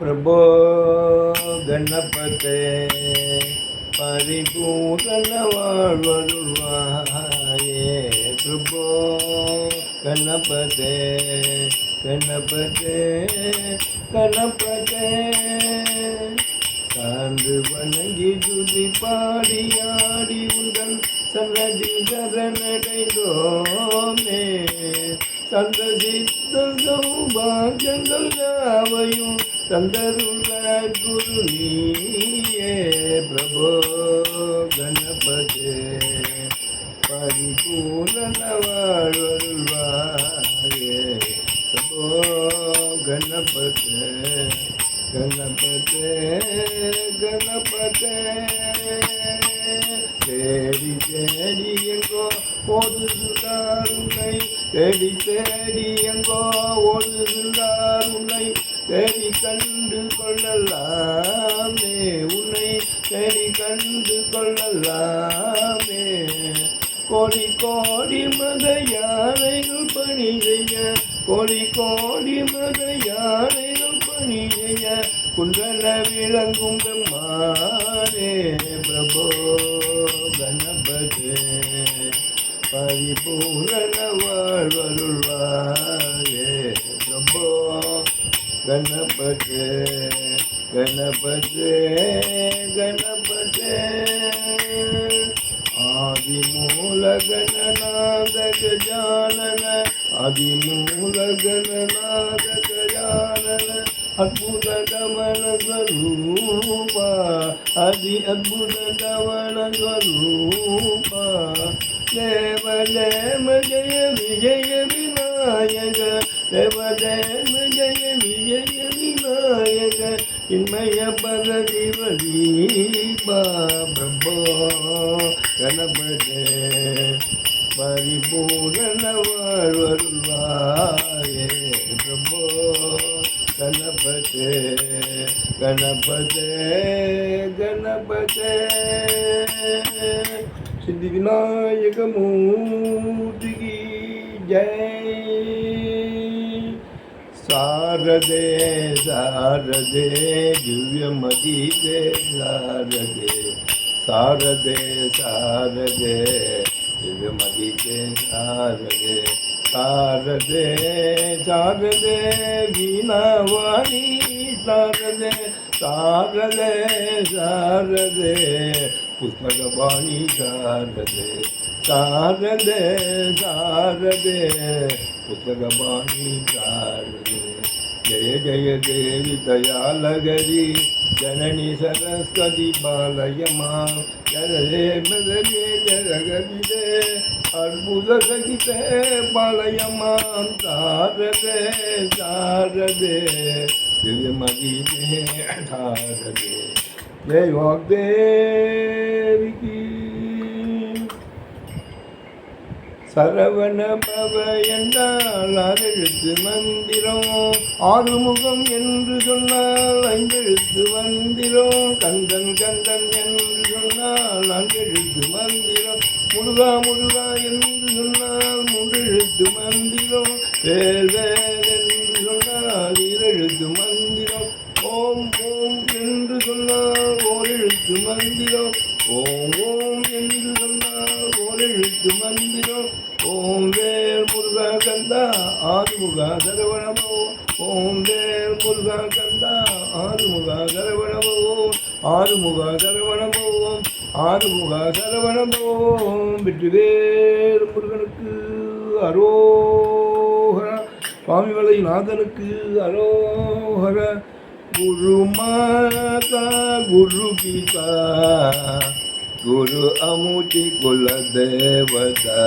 பிரபோ கணபதே பரிபூரண வாழ்வருள்வாயே பிரபோ கணபதே கணபதே. கணபதே சார்ந்து வணங்கி துதி பாடி ஆடி உந்தன் சன்னதி சரணடைந்தோமே. சந்த சித்த சௌபாகியங்கள் யாவையும் தந்தருள குரு நீயே பிரபோ கணபதே. பரிபூரண வாழ்வருள்வாயே பிரபோ கணபதே. கணபதே கணபதே. தேடி தேடி எங்கோ ஒரு சுடாருனை தேடி தேடி எங்கோ ஒரு சுடாருனை தேடி கண்டு கொள்ளலாமே உன்னை தேடி கண்டு கொள்ளலாமே கோடி கோடி மத யானைகள் பணி செய்ய கோடி கோடி மத யானைகள் பணி செய்ய குன்றன விளங்கும் மாறே பிரபோ கணபதே. பரிபூரண வாழ்வருள்வார். గణపతే గణపతే గణపతే. ఆదిమూల గణనాథ గజానన ఆదిమూల గణనాథ గజానన అద్భుత గమన స్వరూప అది అద్భుత గమన స్వరూప. దేవ దేవ జయ విజయ వినాయక. దేవ దేవ జయ நாயக இன்மய பத சிவதீபா பிரபோ கணபதே பரிபூரண வாழ்வருள்வாயே பிரபோ கணபதே கணபதே கணபதே. சித்தி விநாயக சாரதே சாரதே திவ்யமதீதே சாரதே சாரதே சாரதே திவ்யமதீதே சாரதே சாரதே சாரதே வீணாவாணி சாரதே சாரதே சாரதே புஸ்தகவாணி சாரதே சாரதே சாரதே புத்தகபாணி சாரதே ஜய ஜய தேவி தயாலகரி ஜனனி சரஸ்வதி பாலயமா. ஜனதே மதலே ஜரகதிதே அற்புத சகிதே பாலயமாம் சாரதே சாரதே திவ்யமதிதே சாரதே ஜெய் சரவணபவ என்றால் அரெழுத்து மந்திரம். ஆறுமுகம் என்று சொன்னால் ஐந்தெழுத்து மந்திரம். கந்தன் கந்தன் என்று சொன்னால் அஞ்செழுத்து மந்திரம். முருகா முருகா என்று சொன்னால் மூன்றெழுத்து மந்திரம். வேல் வேல் என்று சொன்னால் இரழுத்து மந்திரம். ஓம் ஓம் என்று சொன்னால் ஓரெழுத்து மந்திரம். ஓம் முருகா சரவணமோ ஓம் வேல் முருகா கந்தா ஆறுமுகா சரவணமோ ஆறுமுகா சரவணமோ ஆறுமுகா சரவணமோ வெற்றிவேல் முருகனுக்கு அரோகரா சுவாமிமலை நாதனுக்கு அரோகர குரு மாதா குரு கீதா குரு அமுதி குல தேவதா.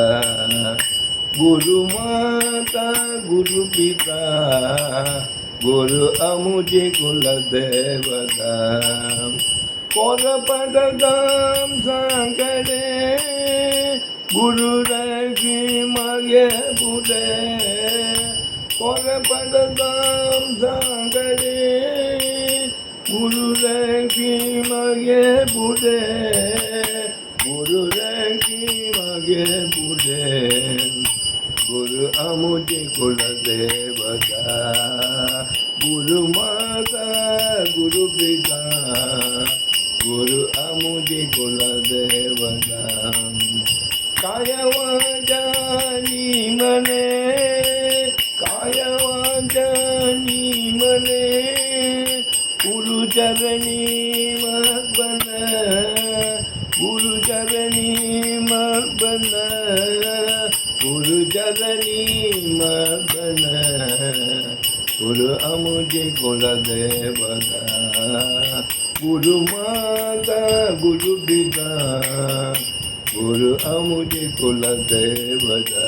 গুরু মাতা, গুরু পিতা, গুরু আমুজে কুল দেবদাম পরপদাম সাগরে, গুরু রাখি মাগে পুরে। পরপদাম সাগরে, গুরু রাখি মাগে পুরে। मुझे कुल देवता गुरु माता, गुरु पिता, गुरु अमुझे कुल देवता जानी मने काया जानी मने गुरु चरणी मुझे कुल देवता, गुरु माता, गुरु पिता, गुरु अमुझे कुल देवता।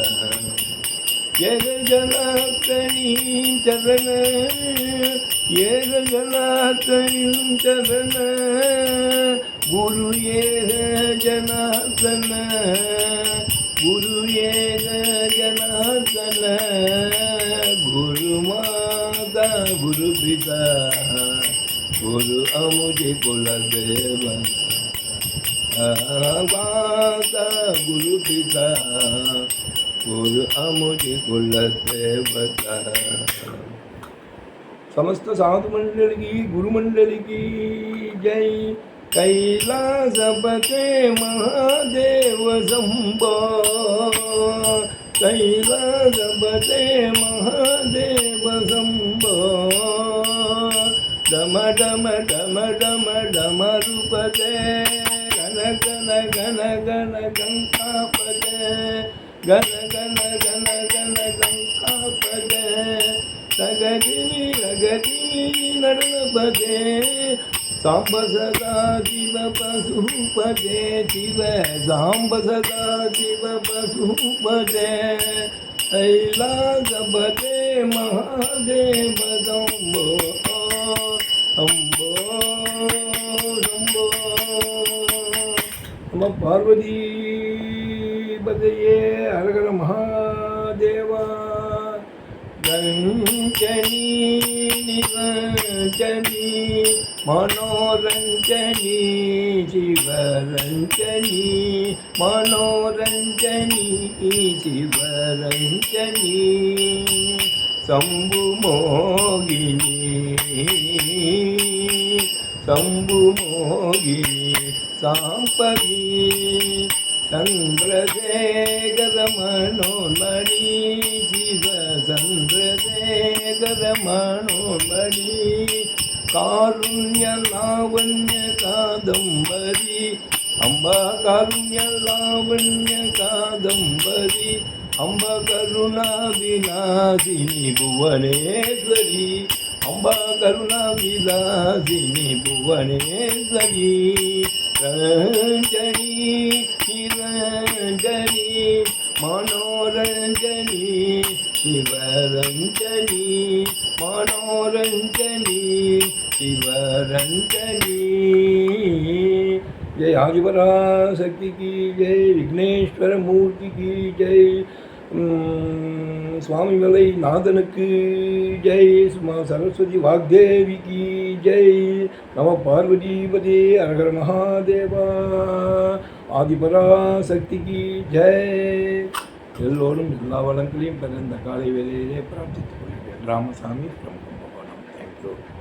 जग जलातनी चरण येग जलातनी चरण, गुरु ये है जनातन बंदा गुरु मुझे को लगे गुरु पिता। गुरु मुझे को लगे बता समस्त साधु मंडल की, गुरु मंडल की जय। कैलास बते महादेव शंभो। कैलास बते महादेव डम डम डम डम डम रूप जय गण गण गण गण गंगाप जय गण गण गण गण गंगाप जय सगदिनी रगदिनी नडपदे सांब सदा जीव पशुपदे जीव सांब सदा जीव पशुपदे ऐला जपदे महादेव शंभो அம்போ அம்போ. நம்ம பார்வதி பதையே அரகர மகாதேவா. ரஞ்சனி நிரஞ்சனி மனோரஞ்சனி சிவரஞ்சனி மனோரஞ்சனி சிவரஞ்சனி. சம்பு மோகினி శంభు మోగి సాంపగి చంద్రశేఖరమణోన్మణి జీవ చంద్రశేఖరమణోన్మణి కారుణ్య లావణ్య కాదంబరి అంబా కారుణ్య లావణ్య కాదంబరి అంబ కరుణా వినాశిని భువనేశ్వరి अम्बा करुणा विलासिनी भुवनेश्वरी रञ्जनी निरञ्जनी मनोरञ्जनी शिवरञ्जनी मनोरञ्जनी शिवरञ्जनी जय आदिपरा शक्ति की जय विघ्नेश्वर मूर्ति की जय உம், சுவாமிமலை நாதனுக்கு ஜெய் சுமா சரஸ்வதி வாக்தேவிக்கு ஜெய். நம பார்வதிபதே அரகர மகாதேவா. ஆதிபராசக்திக்கு ஜெய். எல்லோரும் எல்லா வளங்களையும் பெற இந்த காலை வேலையிலே பிரார்த்தித்துக் கொள்கிறேன். ராமசாமி from கும்பகோணம். தேங்க்யூ